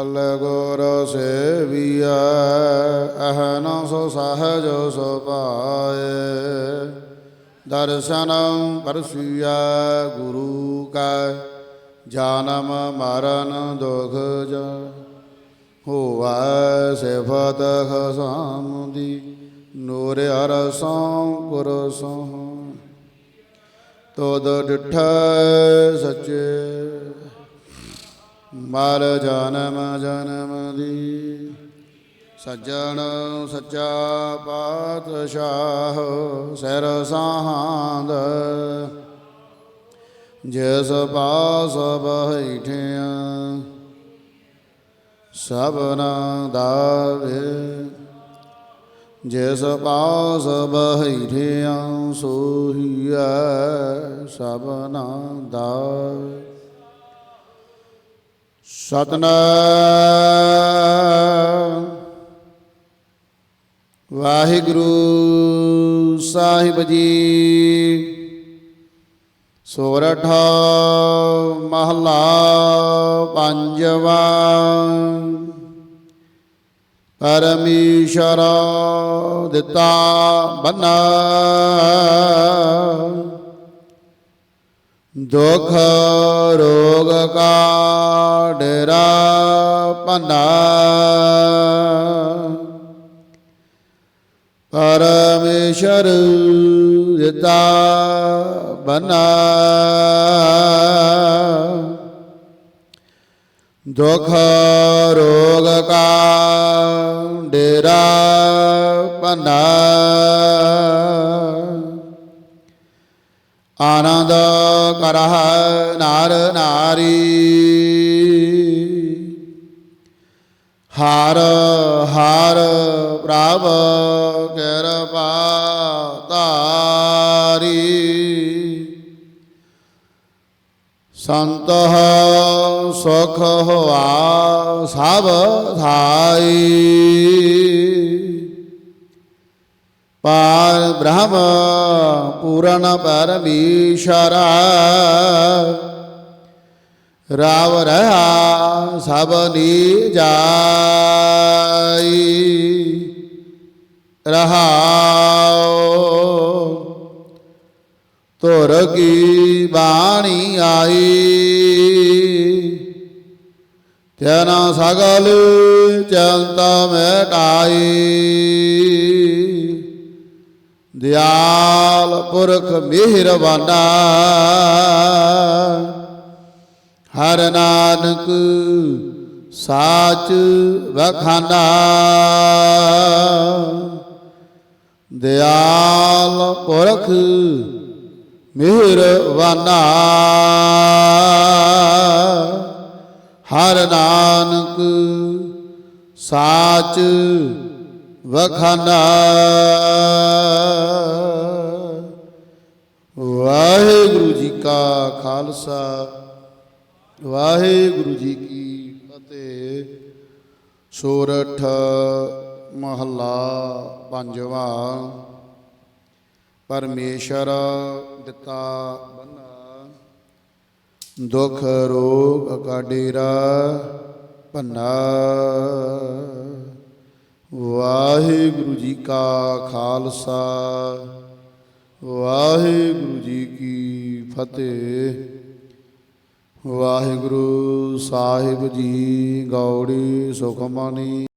ਅਲ ਗੁਰ ਸੇਵੀਐ, ਅਹਨ ਸੋ ਸਹਜ ਸੁਭਾਏ ਦਰਸ਼ਨ ਪਰਸੀਐ ਗੁਰੂ ਕਾ, ਜਨਮ ਮਰਨ ਦੁਖ ਜਾ। ਹੋਵੈ ਸਿਫਤ ਖਸਮ ਦੀ ਨੂਰ ਅਰਸੋਂ ਕੁਰਸੋਂ ਤੋਦ ਡਿਠੈ ਸੱਚੇ ਮਲ ਜਨਮ ਜਨਮ ਦੀ। ਸੱਜਣ ਸੱਚਾ ਪਾਤਸ਼ਾਹ, ਸਿਰ ਸਾਹਾਂਦ ਜਿਸ ਪਾਸ ਬੈਠਿਆ, ਸਭਨਾ ਦਾਵੇ। ਜਿਸ ਪਾਸ ਬੈਠਿਆ, ਸੋਹੀਐ ਸਭਨਾ ਦਾਵੇ। ਸਤਨਾਮ। ਵਾਹਿਗੁਰੂ ਸਾਹਿਬ ਜੀ। ਸੋਰਠ ਮਹਲਾ ਪੰਜਵਾ। ਪਰਮੇਸ਼ਰ ਦਿੱਤਾ ਬੰਨਾ ਦੁਖ ਰੋਗ ਕਾ ਡੇਰਾ ਪੰਨਾ ਪਰਮੇਸ਼ਰ ਦਿੱਤਾ ਬਨਾ। ਦੁਖ ਰੋਗ ਆਨੰਦ ਕਰਹ ਨਾਰ ਨਾਰੀ। ਹਰ ਹਰ ਪ੍ਰਭ ਕਿਰਪਾ ਧਾਰੀ। ਸੰਤ ਸੁਖ ਹੋਆ ਸਭ ਥਾਈ। ਪਾਰ ਬ੍ਰਹਮ ਪੂਰਨ ਪਰਮੇਸ਼ਰਾ ਰਾਵ ਰਹਾ ਸਭ ਨੀ ਜਾਈ। ਰਹਾਉ ਤੁਰ ਕੀ ਬਾਣੀ ਆਈ। ਤਨ ਸਗਲ ਚੰਤ ਮਿਟਾਈ ਦਿਆਲ ਪੁਰਖ ਮਿਹਰਬਾਨਾ। ਹਰ ਨਾਨਕ ਸਾਚ ਵਖਾਨਾ। ਦਿਆਲ ਪੁਰਖ ਮਿਹਰਬਾਨਾ। ਹਰ ਨਾਨਕ ਸਾਚ ਵਖਾਨਾ। ਵਾਹਿਗੁਰੂ ਜੀ ਕਾ ਖਾਲਸਾ, ਵਾਹਿਗੁਰੂ ਜੀ ਕੀ ਫਤਿਹ। ਸੋਰਠ ਮਹੱਲਾ ਪੰਜਵਾ। ਪਰਮੇਸ਼ਰ ਦਿੱਤਾ ਬੰਨਾ ਦੁਖ ਰੋਗ ਕਾਡੇਰਾ ਭੰਨਾ। ਵਾਹਿਗੁਰੂ ਜੀ ਕਾ ਖਾਲਸਾ। ਵਾਹਿਗੁਰੂ ਜੀ ਕੀ ਫਤਿਹ। ਵਾਹਿਗੁਰੂ ਸਾਹਿਬ ਜੀ ਗੌੜੀ ਸੁਖਮਨੀ।